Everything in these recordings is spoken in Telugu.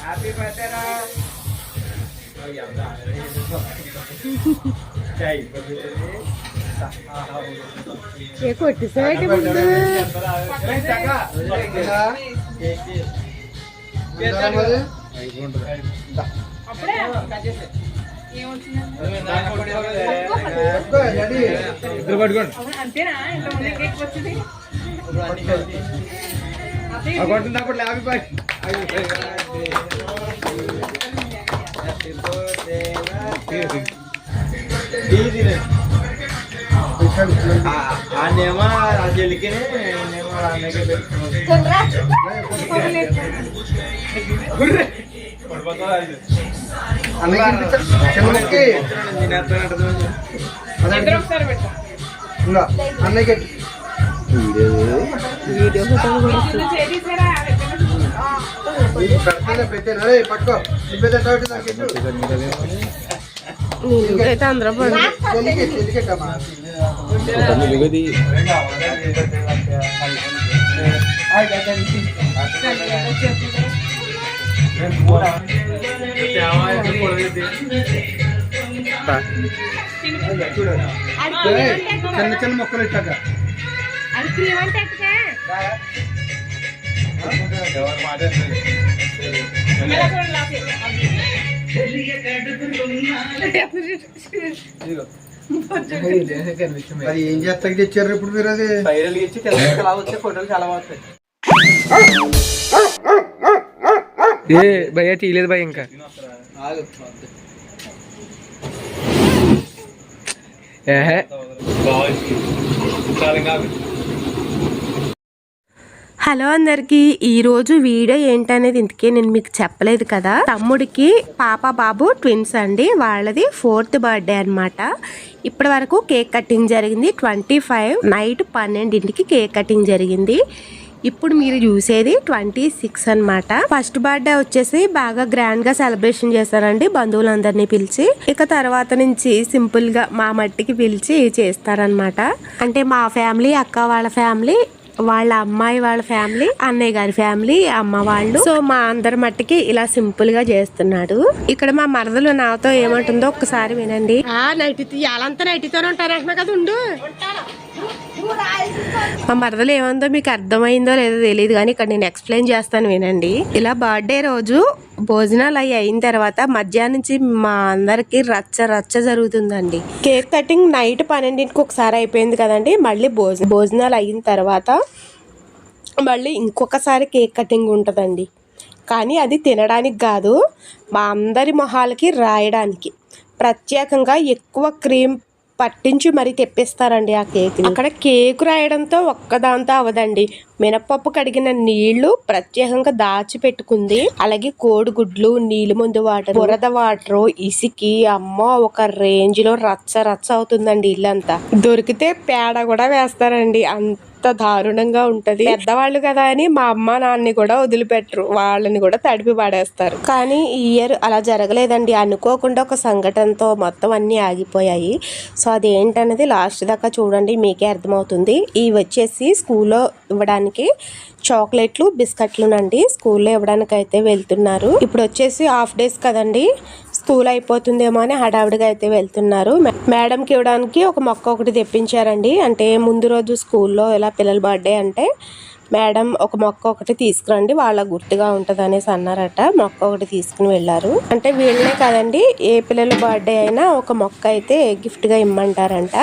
హ్యాపీ బర్త్డే ముందు ఇద్దరు పట్టుకోండి అంతేనా ఇంత ముందు కేక్ వచ్చింది కొట్టింది అప్పుడు హ్యాపీ ఆనేమో ఆ చెల్లికి నేనేమో అన్నకి ఇద్దరు ఒకసారి పెట్టా. అన్నయ్య ముందు అందరూ చిన్న చిన్న మొక్కలు ఇచ్చాక అది క్రీమ్ అంటే ఎక్కడే? ఎలా చూడండి లాస్ట్ అది ఏం చేస్తాకి తెచ్చారు ఇప్పుడు మీరు అది వైరల్ ఇచ్చి తెలంగాణ అలా వచ్చే ఫోటోలు చాలా బాగుతాయి ఏ భయ్యా తీయలేదు భయ్య ఇంకా ఏహే హలో అందరికీ ఈరోజు వీడియో ఏంటనేది ఇంతకే నేను మీకు చెప్పలేదు కదా. తమ్ముడికి పాప బాబు ట్విన్స్ అండి. వాళ్ళది ఫోర్త్ బర్త్డే అన్నమాట. ఇప్పటి వరకు కేక్ కటింగ్ జరిగింది. ట్వంటీ ఫైవ్ నైట్ పన్నెండింటికి కేక్ కటింగ్ జరిగింది. ఇప్పుడు మీరు చూసేది ట్వంటీ సిక్స్ అనమాట ఫస్ట్ బర్త్డే వచ్చేసి బాగా గ్రాండ్గా సెలబ్రేషన్ చేస్తారండి బంధువులందరినీ పిలిచి. ఇక తర్వాత నుంచి సింపుల్గా మా మట్టికి పిలిచి చేస్తారనమాట అంటే మా ఫ్యామిలీ అక్క వాళ్ళ ఫ్యామిలీ వాళ్ళ అమ్మాయి వాళ్ళ ఫ్యామిలీ అన్నయ్య గారి ఫ్యామిలీ అమ్మ వాళ్ళు. సో మా అందరి మట్టికి ఇలా సింపుల్గా చేస్తున్నాడు. ఇక్కడ మా మరదలు నాతో ఏమంటుందో ఒక్కసారి వినండి. నైట్తోనే ఉంటారంటున్నా కదా ఉండు. మా మరదలు ఏమందో మీకు అర్థమైందో లేదో తెలియదు కానీ ఇక్కడ నేను ఎక్స్ప్లెయిన్ చేస్తాను వినండి. ఇలా బర్త్డే రోజు భోజనాలు అవి అయిన తర్వాత మధ్యాహ్నం నుంచి మా అందరికి రచ్చ రచ్చ జరుగుతుందండి. కేక్ కటింగ్ నైట్ పన్నెండింటికి ఒకసారి అయిపోయింది కదండి. మళ్ళీ భోజన భోజనాలు అయిన తర్వాత మళ్ళీ ఇంకొకసారి కేక్ కటింగ్ ఉంటుందండి. కానీ అది తినడానికి కాదు మా అందరి మొహాలకి రాయడానికి. ప్రత్యేకంగా ఎక్కువ క్రీమ్ పట్టించి మరీ తెప్పిస్తారండి ఆ కేక్ అక్కడ కేక్ రాయడంతో ఒక్కదాంతో అవదండి మినపప్పు కడిగిన నీళ్ళు ప్రత్యేకంగా దాచి పెట్టుకుంది అలాగే కోడిగుడ్లు నీళ్ళు ముందు వాటర్ బురద వాటర్ ఇసికి అమ్మ ఒక రేంజ్లో రచ్చ రచ్చ అవుతుందండి ఇల్లంతా. దొరికితే పేడ కూడా వేస్తారండి. అంత దారుణంగా ఉంటది. పెద్దవాళ్ళు కదా అని మా అమ్మ నాన్నని కూడా వదిలిపెట్టరు. వాళ్ళని కూడా తడిపి పాడేస్తారు. కానీ ఈ ఇయర్ అలా జరగలేదండి. అనుకోకుండా ఒక సంఘటనతో మొత్తం అన్ని ఆగిపోయాయి. సో అదేంటనేది లాస్ట్ దాకా చూడండి. మీకే అర్థమవుతుంది. ఇవి వచ్చేసి స్కూల్లో ఇవ్వడానికి చాక్లెట్లు బిస్కెట్లునండి. స్కూల్లో ఇవ్వడానికి అయితే వెళ్తున్నారు. ఇప్పుడు వచ్చేసి హాఫ్ డేస్ కదండి. స్కూల్ అయిపోతుందేమో అని హడావిడిగా అయితే వెళ్తున్నారు. మేడంకి ఇవ్వడానికి ఒక మొక్క ఒకటి తెప్పించారండి. అంటే ముందు రోజు స్కూల్లో ఇలా పిల్లల బర్త్డే అంటే మేడం ఒక మొక్క ఒకటి తీసుకురండి వాళ్ళ గుర్తుగా ఉంటుంది అనేసి అన్నారట. మొక్క ఒకటి తీసుకుని వెళ్ళారు. అంటే వీళ్ళనే కాదండి ఏ పిల్లల బర్త్డే అయినా ఒక మొక్క అయితే గిఫ్ట్గా ఇమ్మంటారంట.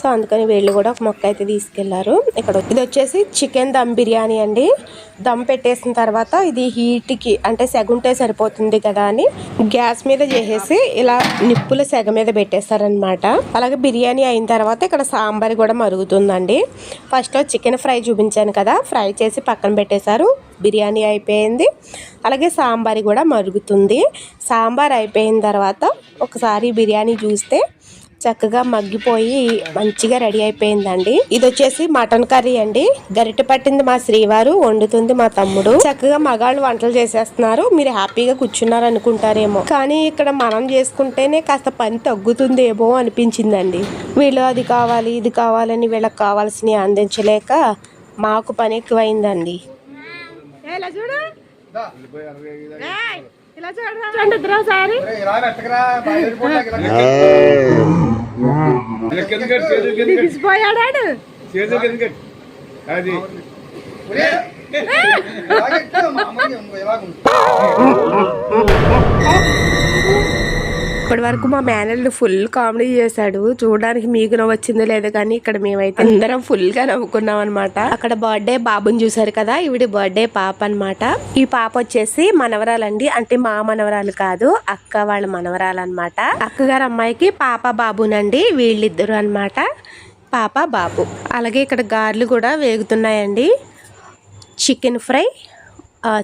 సో అందుకని వీళ్ళు కూడా ఒక మొక్క అయితే తీసుకెళ్ళారు. ఇక్కడ ఇది వచ్చేసి చికెన్ దమ్ బిర్యానీ అండి. దమ్ పెట్టేసిన తర్వాత ఇది హీట్కి అంటే సెగుంటే సరిపోతుంది కదా అని గ్యాస్ మీద చేసేసి ఇలా నిప్పుల సెగ మీద పెట్టేస్తారనమాట అలాగే బిర్యానీ అయిన తర్వాత ఇక్కడ సాంబార్ కూడా మరుగుతుందండి. ఫస్ట్లో చికెన్ ఫ్రై చూపించాను కదా ఫ్రై చేసి పక్కన పెట్టేశారు. బిర్యానీ అయిపోయింది. అలాగే సాంబార్ కూడా మరుగుతుంది. సాంబార్ అయిపోయిన తర్వాత ఒకసారి బిర్యానీ చూస్తే చక్కగా మగ్గిపోయి మంచిగా రెడీ అయిపోయిందండి. ఇది వచ్చేసి మటన్ కర్రీ అండి. గరిటె పట్టింది మా శ్రీవారు వండుతుంది మా తమ్ముడు. చక్కగా మగాళ్ళు వంటలు చేసేస్తున్నారు. మీరు హ్యాపీగా కూర్చున్నారు అనుకుంటారేమో కానీ ఇక్కడ మనం చేసుకుంటేనే కాస్త పని తగ్గుతుందేమో అనిపించిందండి. వీళ్ళు అది కావాలి ఇది కావాలని వీళ్ళకి కావాల్సినవి అందించలేక మాకు పని ఎక్కువైందండి. అది. ఇప్పటి వరకు మా మేనల్ని ఫుల్ కామెడీ చేశాడు. చూడడానికి మీకు నవ్వు వచ్చిందో లేదో కానీ ఇక్కడ మేమైతే అందరం ఫుల్గా నవ్వుకున్నాం అనమాట అక్కడ బర్త్డే బాబుని చూసారు కదా ఇవిడి బర్త్డే పాప అన్నమాట. ఈ పాప వచ్చేసి మనవరాలండి. అంటే మా మనవరాలు కాదు అక్క వాళ్ళ మనవరాలు అనమాట అక్కగారు అమ్మాయికి పాప బాబునండి వీళ్ళిద్దరు అన్నమాట. పాప బాబు. అలాగే ఇక్కడ గారెలు కూడా వేగుతున్నాయండి. Chicken fry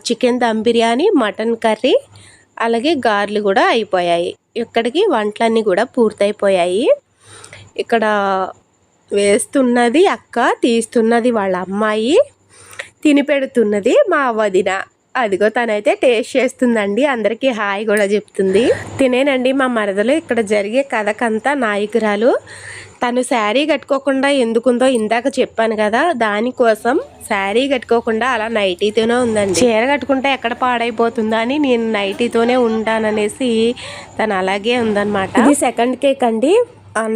chicken dum biryani mutton curry అలాగే గార్లు కూడా అయిపోయాయి. ఇక్కడికి వంటలన్నీ కూడా పూర్తయిపోయాయి. ఇక్కడ వేస్తున్నది అక్క తీస్తున్నది వాళ్ళ అమ్మాయి తిని పెడుతున్నది మా వదిన. అదిగో తనైతే టేస్ట్ చేస్తుందండి అందరికీ హాయ్ కూడా చెప్తుంది. తినేనండి మా మరదలు ఇక్కడ జరిగే కథకంతా నాయకురాలు. తను శారీ కట్టుకోకుండా ఎందుకుందో ఇందాక చెప్పాను కదా దానికోసం శారీ కట్టుకోకుండా అలా నైటీతోనే ఉందండి. చీర కట్టుకుంటే ఎక్కడ పాడైపోతుందా అని నేను నైటీతోనే ఉంటాననేసి తను అలాగే ఉందన్నమాట. ఇది సెకండ్ కేక్ అండి.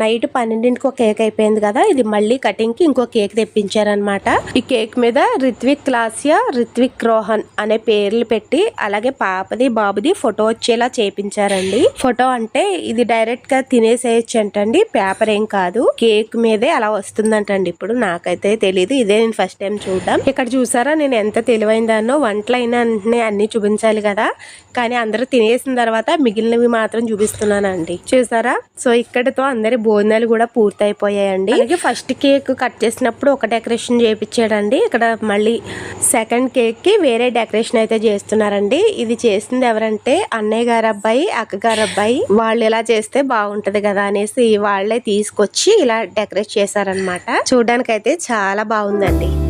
నైట్ పన్నెండింటికి ఒక కేక్ అయిపోయింది కదా ఇది మళ్ళీ కటింగ్కి ఇంకో కేక్ తెప్పించారనమాట ఈ కేక్ మీద రిత్విక్ క్లాసియా రిత్విక్ రోహన్ అనే పేర్లు పెట్టి అలాగే పాపది బాబుది ఫోటో వచ్చేలా చేపించారండి. ఫోటో అంటే ఇది డైరెక్ట్గా తినేసేయచ్చు అంటండి పేపర్ ఏం కాదు కేక్ మీదే అలా వస్తుందంటండి. ఇప్పుడు నాకైతే తెలియదు ఇదే నేను ఫస్ట్ టైం చూడడం. ఇక్కడ చూసారా నేను ఎంత తెలివైందానో వంటలు అయినా అన్ని చూపించాలి కదా కానీ అందరూ తినేసిన తర్వాత మిగిలినవి మాత్రం చూపిస్తున్నానండి. చూసారా? సో ఇక్కడతో అందరి భోజనాలు కూడా పూర్తయిపోయాయండి. అలాగే ఫస్ట్ కేక్ కట్ చేసినప్పుడు ఒక డెకరేషన్ చేయించాడండి ఇక్కడ మళ్ళీ సెకండ్ కేక్కి వేరే డెకరేషన్ అయితే చేస్తున్నారండి. ఇది చేసింది ఎవరంటే అన్నయ్య గారు అబ్బాయి అక్క గారు అబ్బాయి. వాళ్ళు ఇలా చేస్తే బాగుంటది కదా అనేసి వాళ్ళే తీసుకొచ్చి ఇలా డెకరేట్ చేశారనమాట చూడడానికి అయితే చాలా బాగుందండి.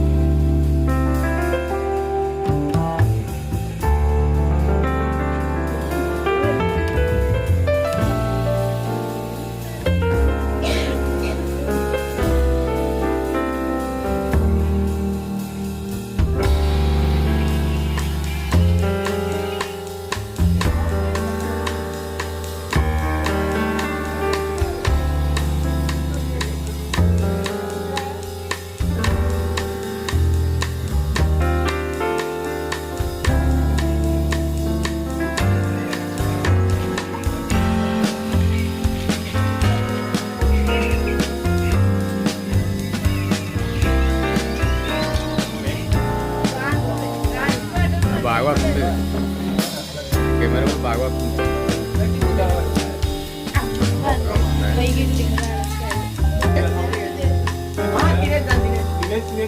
బాగా వస్తుంది కెమెరా కూడా బాగా వస్తుంది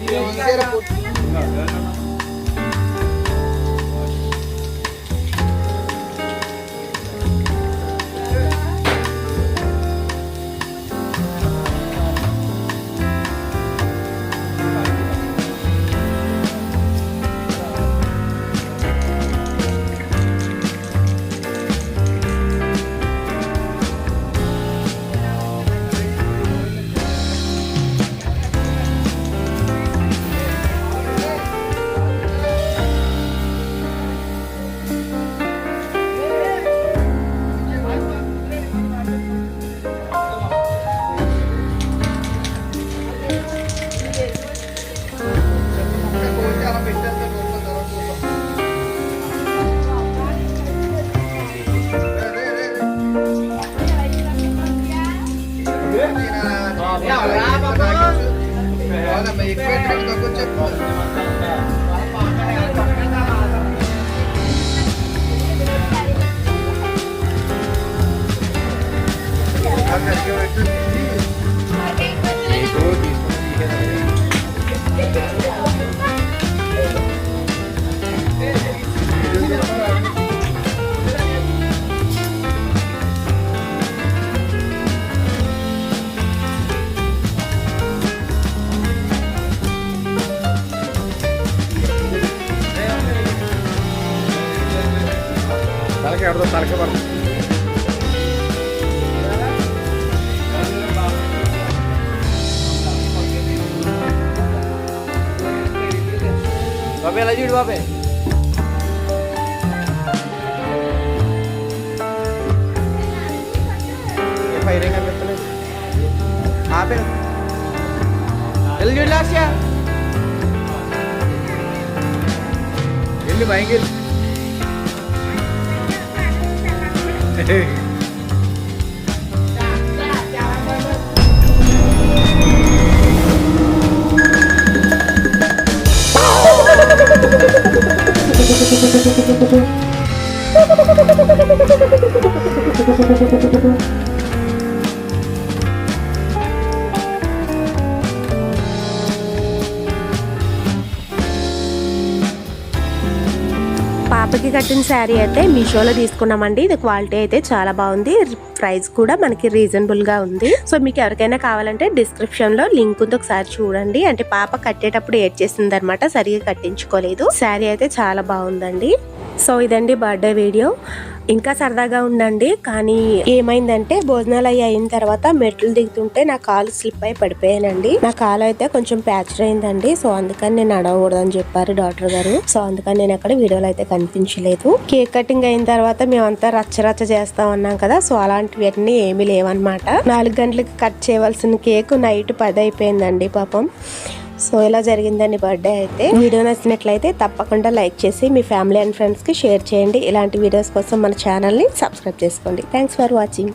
తీసేరా, 백팩도 끝잡고 아까 지금 했던 അതൊക്കെ അവിടുത്തെ തലക്ക് പറഞ്ഞു. ബാപ്പേ അലജി വിട് ബാപ്പേ. ഫൈരേം കണ്ടെത്തൽ ആപ്പേ എല്ലാം ഭയങ്കര చూడు లాస్యా కట్టిన శారీ అయితే మీషోలో తీసుకున్నామండి. ఇది క్వాలిటీ అయితే చాలా బాగుంది. ప్రైస్ కూడా మనకి రీజనబుల్గా ఉంది. సో మీకు ఎవరికైనా కావాలంటే డిస్క్రిప్షన్లో లింక్ ఉంది. ఒకసారి చూడండి. అంటే పాప కట్టేటప్పుడు ఏడ్ చేసింది అనమాట సరిగా కట్టించుకోలేదు. శారీ అయితే చాలా బాగుందండి. సో ఇదండి బర్త్డే వీడియో. ఇంకా సరదాగా ఉండండి కానీ ఏమైందంటే భోజనాలు అయ్యి అయిన తర్వాత మెట్లు దిగుతుంటే నా కాలు స్లిప్ అయి పడిపోయానండి. నా కాలు అయితే కొంచెం ప్యాచర్ అయిందండి సో అందుకని నేను నడవకూడదని చెప్పారు డాక్టర్ గారు. సో అందుకని నేను అక్కడ వీడియోలో అయితే కనిపించలేదు. కేక్ కటింగ్ అయిన తర్వాత మేమంతా రచ్చ రచ్చ చేస్తా ఉన్నాం కదా సో అలాంటివన్నీ ఏమీ లేవన్నమాట. నాలుగు గంటలకు కట్ చేయవలసిన కేక్ నైట్ పది అయిపోయిందండి పాపం. సో ఇలా జరిగిందండి బర్త్డే అయితే? వీడియో నచ్చినట్లయితే తప్పకుండా లైక్ చేసి మీ ఫ్యామిలీ అండ్ ఫ్రెండ్స్కి షేర్ చేయండి. ఇలాంటి వీడియోస్ కోసం మన ఛానల్ని సబ్స్క్రైబ్ చేసుకోండి. Thanks for watching.